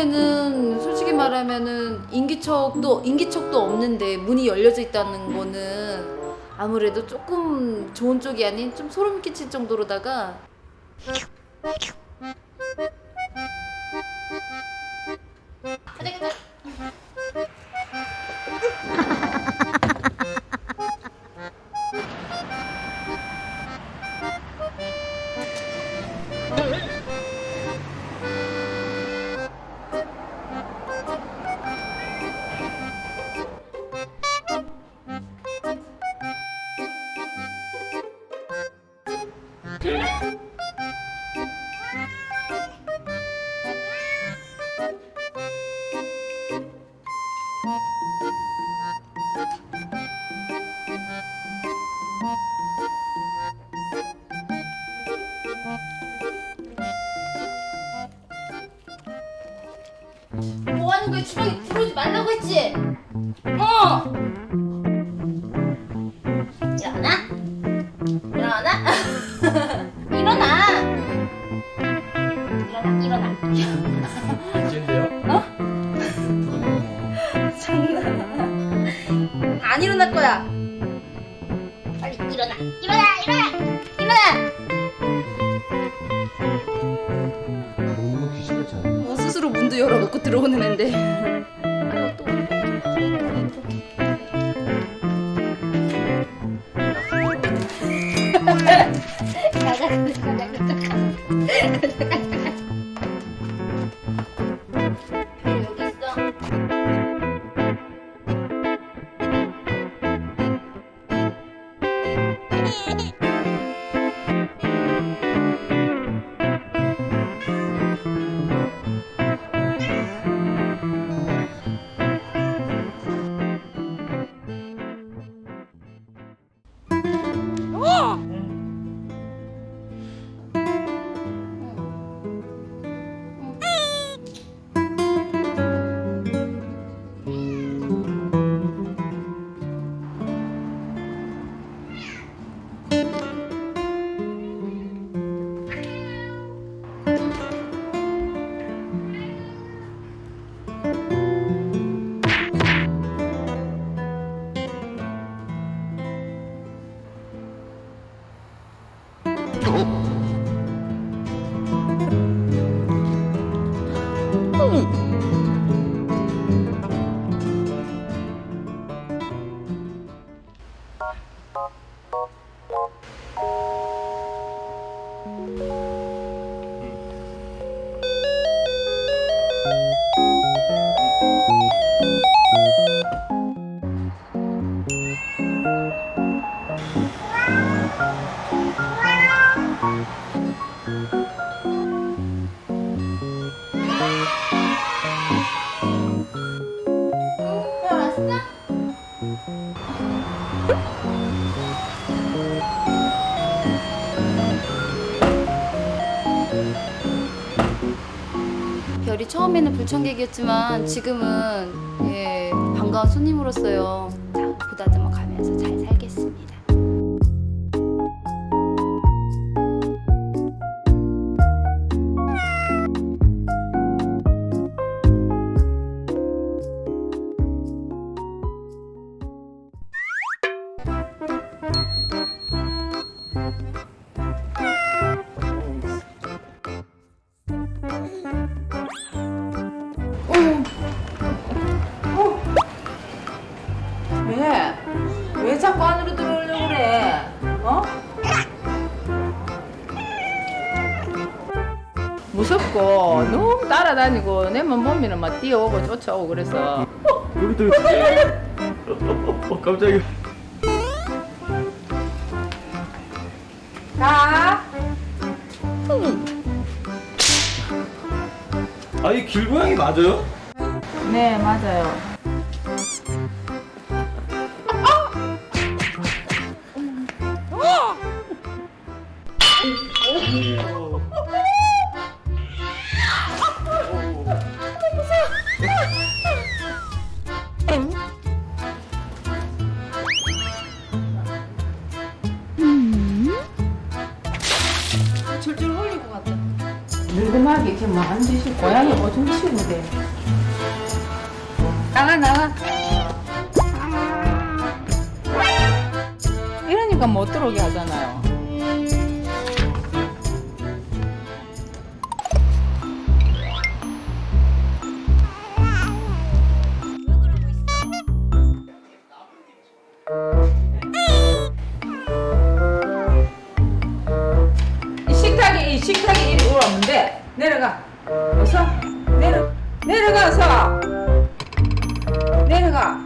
처음에는 솔직히 말하면은 인기척도 인기척도 없는데 문이 열려져 있다는 거는 아무래도 조금 좋은 쪽이 아닌 좀 소름 끼칠 정도로다가. 거야? 주방에 들어오지 말라고 했지? 어! 일어나? 일어나? 일어나! 일어나, 일어나. 어? 어? 장난. 안 일어날 거야. 빨리 일어나, 일어나, 일어나! 일어나! 들어오는 앤데. 아이고, 또. 가자, 가자, 가자, 가자. 여기 있어. 왔 처음에는 불청객이었지만 지금은 예 반가운 손님으로서요. 자, 보다듬어 가면서 잘 따라다니고 내만 보면은 막 뛰어오고 쫓아오고 그래서 여기도 있지? 어, 깜짝이야. 가 아, 이 길고양이 맞아요? 네 맞아요 뭐안 되시 고양이 오줌 치는데. 나가 나가. 이러니까 못 들어오게 하잖아요. 어서 내려 내려가서. 내려가.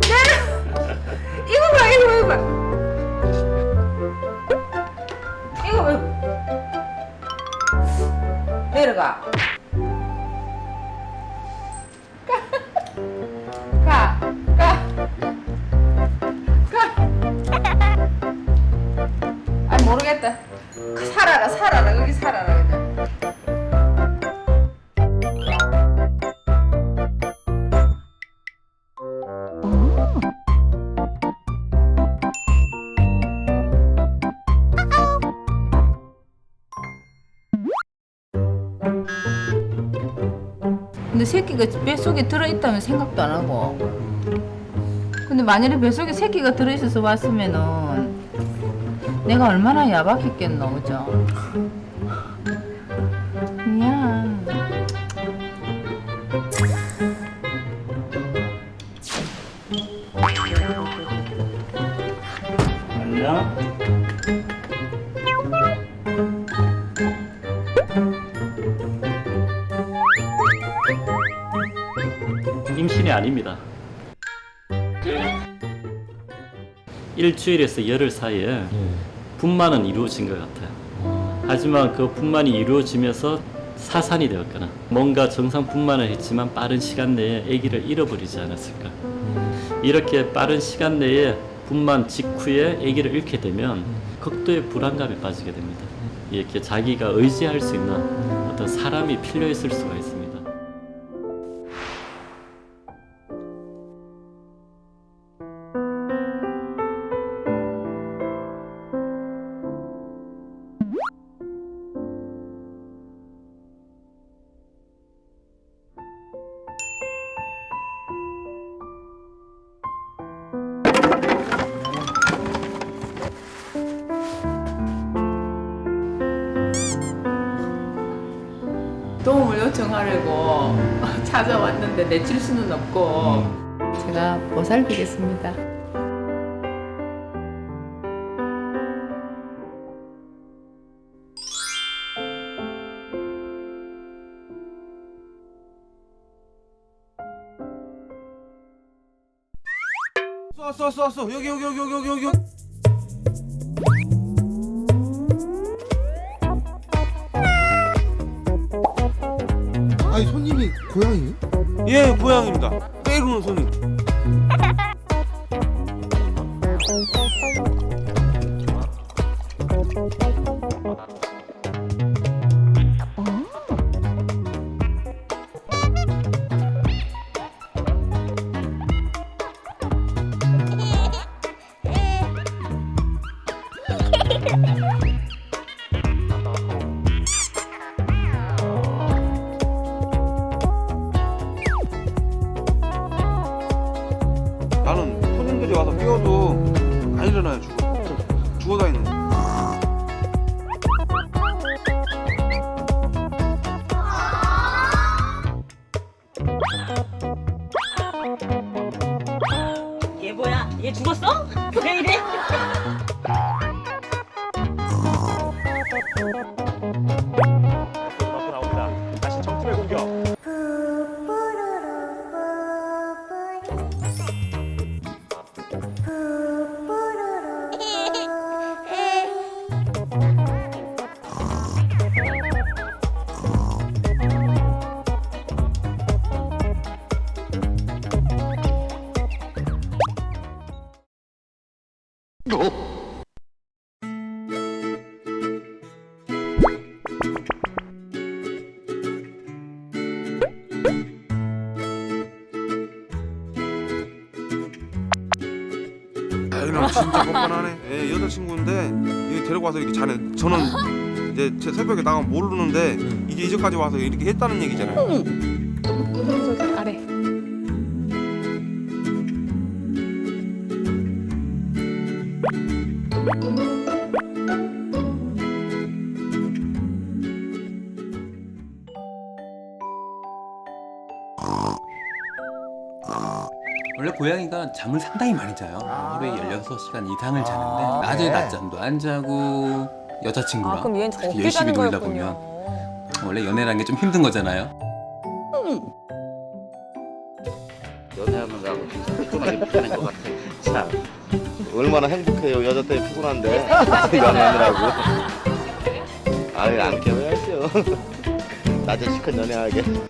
내려. 이거 봐 이거 봐 이거 봐. 이거 봐 내려가 가, 모르겠다. 살아라, 살아라, 거기 살아라. 근데 새끼가 뱃속에 들어있다면 생각도 안 하고 근데 만약에 뱃속에 새끼가 들어있어서 왔으면은 내가 얼마나 야박했겠노 그죠? 미안 안녕. 임신이 아닙니다. 일주일에서 열흘 사이에 분만은 이루어진 것 같아요. 하지만 그 분만이 이루어지면서 사산이 되었거나 뭔가 정상 분만을 했지만 빠른 시간 내에 아기를 잃어버리지 않았을까. 이렇게 빠른 시간 내에 분만 직후에 아기를 잃게 되면 극도의 불안감에 빠지게 됩니다. 이렇게 자기가 의지할 수 있는 어떤 사람이 필요했을 수가 요청하려고 찾아왔는데 내칠 수는 없고 제가 보살피겠습니다 왔어 왔어 왔어 여기 여기 여기 여기 여기 여기. 고양이? 예 고양입니다. 때리는 손님. 진짜 뻔뻔하네. 예, 여자친구인데 여기 데리고 와서 이렇게 자네. 저는 이제 제 새벽에 나가면 모르는데 이제 이제까지 와서 이렇게 했다는 얘기잖아요. 아래. 원래 고양이가 잠을 상당히 많이 자요. 하루에 16시간 이상을 자는데 아, 낮에 네. 낮잠도 안 자고 여자친구랑 아 그럼 얘는 그렇게 열심히 자는 놀다 거였군요. 보면 원래 연애라는 게 좀 힘든 거잖아요. 연애하느라고 진짜 피곤하게 피하는 것 같아. 참 얼마나 행복해요 여자 때문에 피곤한데 연애하느라고. 아유 안 깨워야죠. 낮에 시큰 연애하게.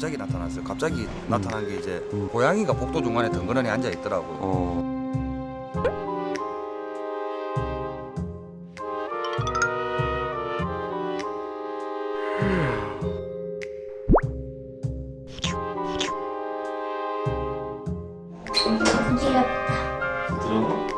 갑자기 나타났어요. 갑자기 나타난 게 이제 고양이가 복도 중간에 덩그러니 앉아 있더라고요. 어. 부드러워? 간다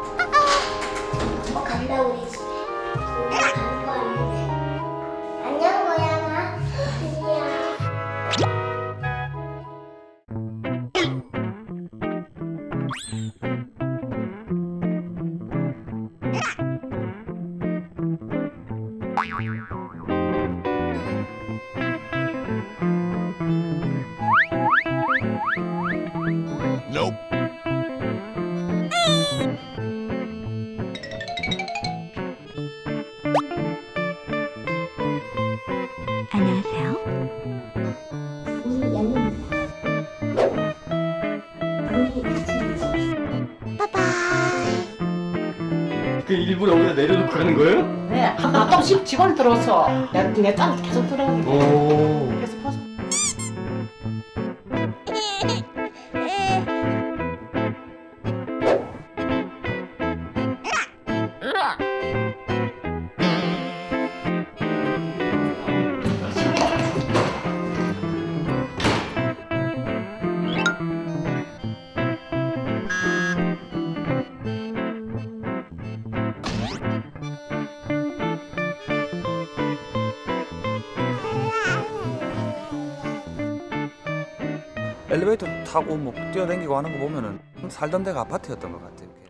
우리 연입니다 우리 같이 빠빠이. 그 일부러 여기다 내려놓고 가는 거예요? 네, 한 번씩 직원 들어서 내, 내딸 계속 들어 오 엘리베이터 타고 뭐 뛰어다니고 하는 거 보면은 살던 데가 아파트였던 것 같아요.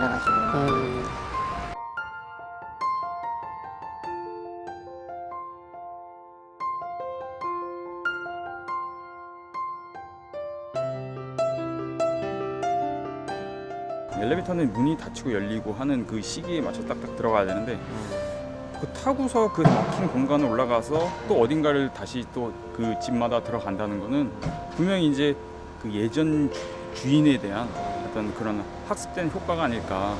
많, 빈분이 많아가지고. 엘리베이터는 문이 닫히고 열리고 하는 그 시기에 맞춰 딱딱 들어가야 되는데 그 타고서 그 막힌 공간을 올라가서 또 어딘가를 다시 또 그 집마다 들어간다는 거는 분명히 이제 그 예전 주- 주인에 대한 어떤 그런 학습된 효과가 아닐까.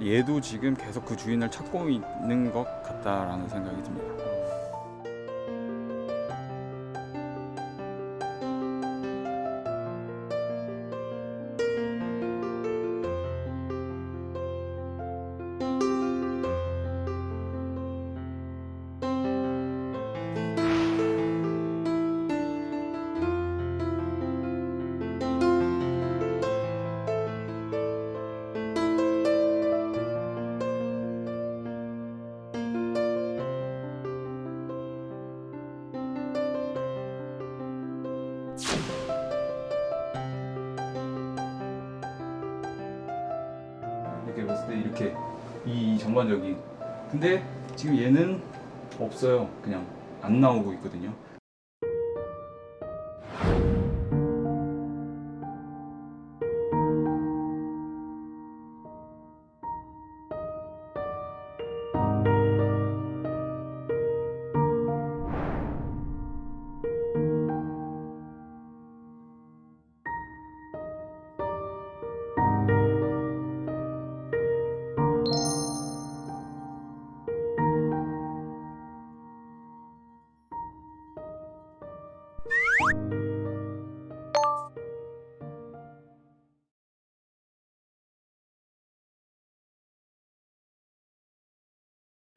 얘도 지금 계속 그 주인을 찾고 있는 것 같다라는 생각이 듭니다. 이렇게 이 전반적인 근데 지금 얘는 없어요. 그냥 안 나오고 있거든요